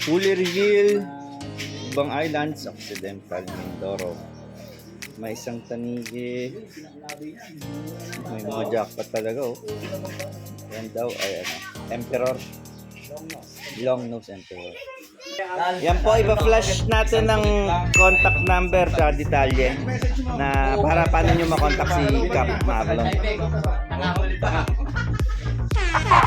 Fully Hill, Ibang Islands, Occidental, Mindoro. May isang tanigi. May mga jackpot talaga oh. Yan daw ay ano, Emperor. Long nose Emperor. Yan po, iba-flash natin ng contact number sa detalye na para paano nyo makontak si Cap Marlon.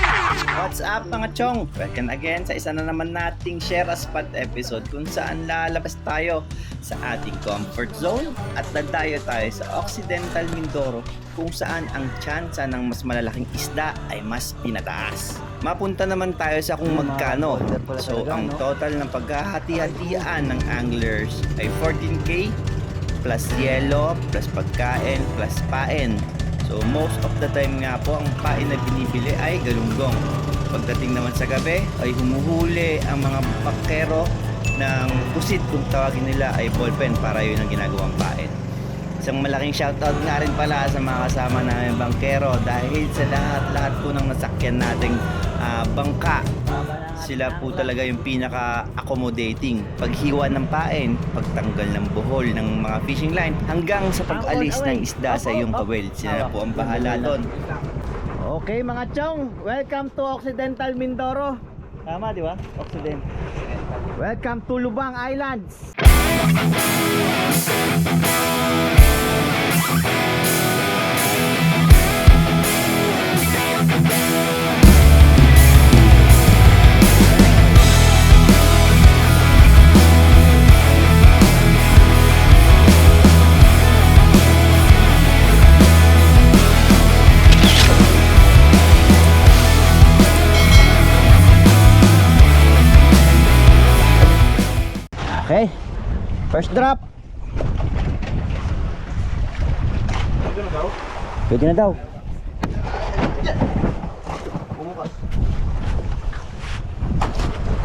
What's up mga chong? Welcome again sa isa na naman nating share a spot episode kung saan lalabas tayo sa ating comfort zone at dadayo tayo sa Occidental Mindoro kung saan ang tsansa ng mas malalaking isda ay mas pinataas. Mapunta naman tayo sa kung magkano. So ang total ng paghahati-hatian ng anglers ay 14k plus yellow, plus pagkain, plus pain. So most of the time nga po ang pain na binibili ay galunggong. Pagdating naman sa gabi ay humuhuli ang mga pakero ng pusit kung tawagin nila ay ballpen para yun ang ginagawang pain. Isang malaking shoutout nga rin pala sa mga kasama namin bangkero dahil sa lahat-lahat po ng nasakyan nating ah, bangka sila po talaga yung pinaka-accommodating. Paghiwa ng pain, pagtanggal ng buhol ng mga fishing line, hanggang sa pag-alis ng isda sa iyong kawel. Sila na po ang bahala doon. Okay mga chong, welcome to Occidental Mindoro. Tama di ba? Occident. Welcome to Lubang Islands. Okay. First drop. Pwede na daw.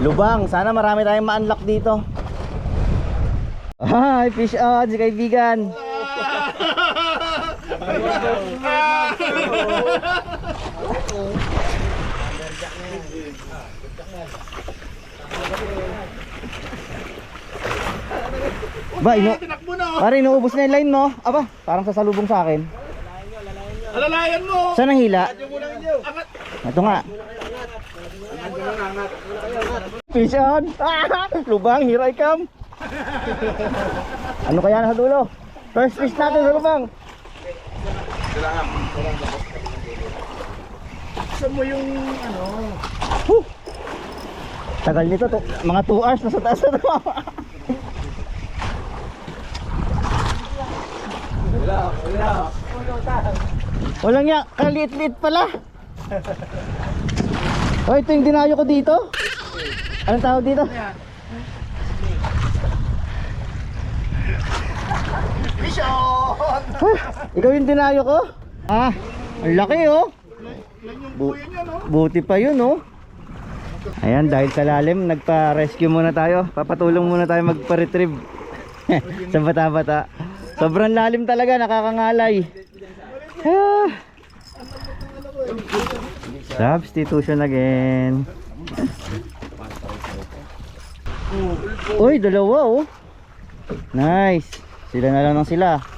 Lubang, sana marami tayong ma-unlock dito. Hi, fish si kaibigan. Ba, ino... Pare, inuubos na yung line mo. Aba, parang sasalubong sa akin. Alalayan mo! Saan ang hila? Ito nga. Fish on! Ah! Lubang, here I come! ano kaya nasa dulo? First fish natin sa lubang. Saan mo yung ano? Huh! Tagal nito, to, mga 2 hours na sa taas na to. Walang ya, kaliit-liit pala. Oh, ito yung dinayo ko dito. Anong tawag dito? Mission! Ikaw yung dinayo ko? Ah, ang laki oh. Bu-? Buti pa yun oh. Ayan, dahil sa lalim, nagpa-rescue muna tayo. Papatulong muna tayo magpa-retrieve sa bata-bata. Sobrang lalim talaga, nakakangalay. Ah. Substitution again. Uy, dalawa oh. Nice. Sila na lang ng sila.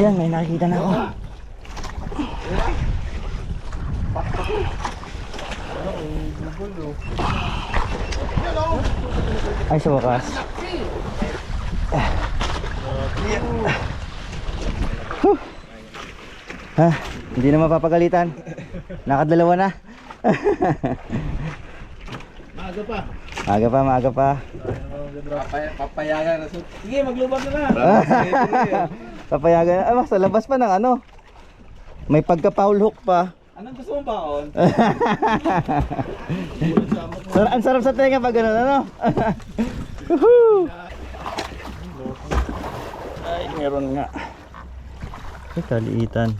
Ayan, may nakikita na ako. Ay, sa wakas. Huh. Ha, hindi na mapapagalitan. Nakadalawa na. Maaga pa. Maaga pa, maaga pa. Papay papayagan na. Sige, maglubag na na. Papayagan. Ah, sa labas pa ng ano. May pagka foul hook pa. Anong gusto mong baon? Sar ang sarap sa tenga pag ganun, ano? Ay, meron nga. Ay, kaliitan.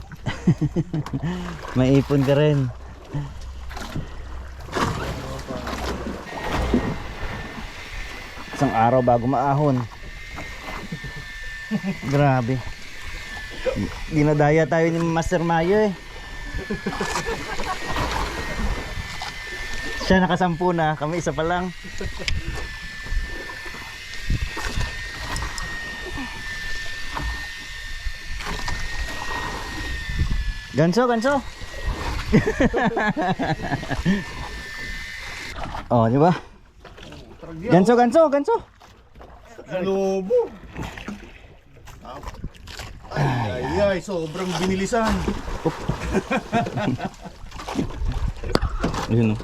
May ipon ka rin. Isang araw bago maahon. Grabe. Dinadaya tayo ni Master Mayo eh. Siya nakasampu na, kami isa pa lang. Ganso, ganso. oh, di ba? Ganso, ganso, ganso. Lobo. Ay, ay, ay, sobrang binilisan. Yun oh.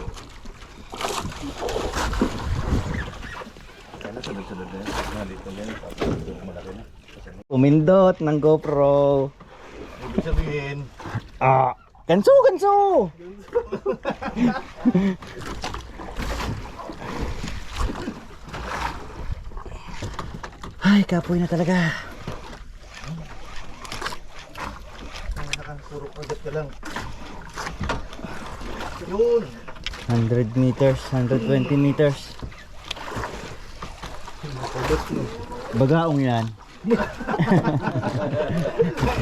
Umindot ng GoPro. Ibig sabihin, Ah, ganso, ganso. Ay, kapoy na talaga. Nakasurok agad ka lang. Yun. 100 meters, 120 meters. Bagaong yan.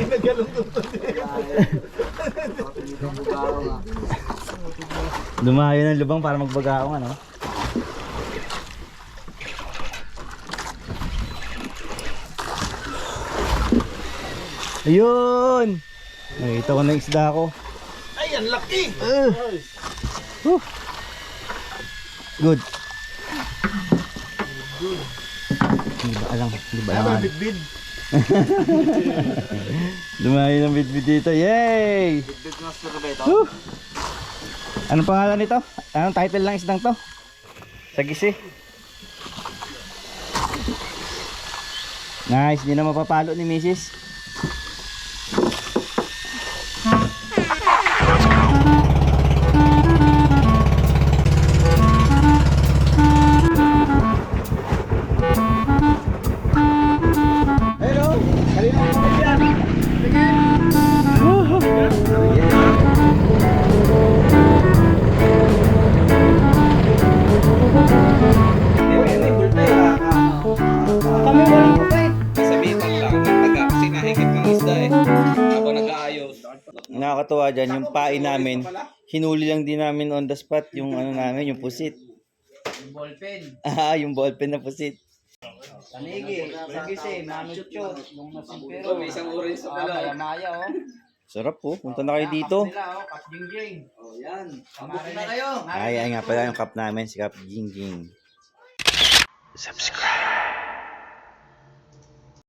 Nagalong tuntun. Lumayo ng lubang para magbagaong ano. Ayun! Nakita ko na yung isda ko. Ay, ang laki. Uh, Whew. Good. Hindi ba alam? Hindi ba alam? bitbit. Lumayo ng bitbit dito. Yay! Big Master Beto. Whew. Anong pangalan nito? Anong title ng isdang to? Sagisi. Nice, hindi na mapapalo ni Mrs. Nakakatuwa dyan, yung pain namin, hinuli lang din namin on the spot yung ano namin, yung pusit. Ballpen. Ah, yung ballpen na pusit. Tanigi. Manot yun. Nung nasimpero. May isang orange sa pala. Maya oh. Sarap po, punta na kayo dito. Nila oh. Kapjingjing. Oh yan. Abok na kayo. Ay, ay nga pala yung cup namin, si Cup Jing Jing. Subscribe.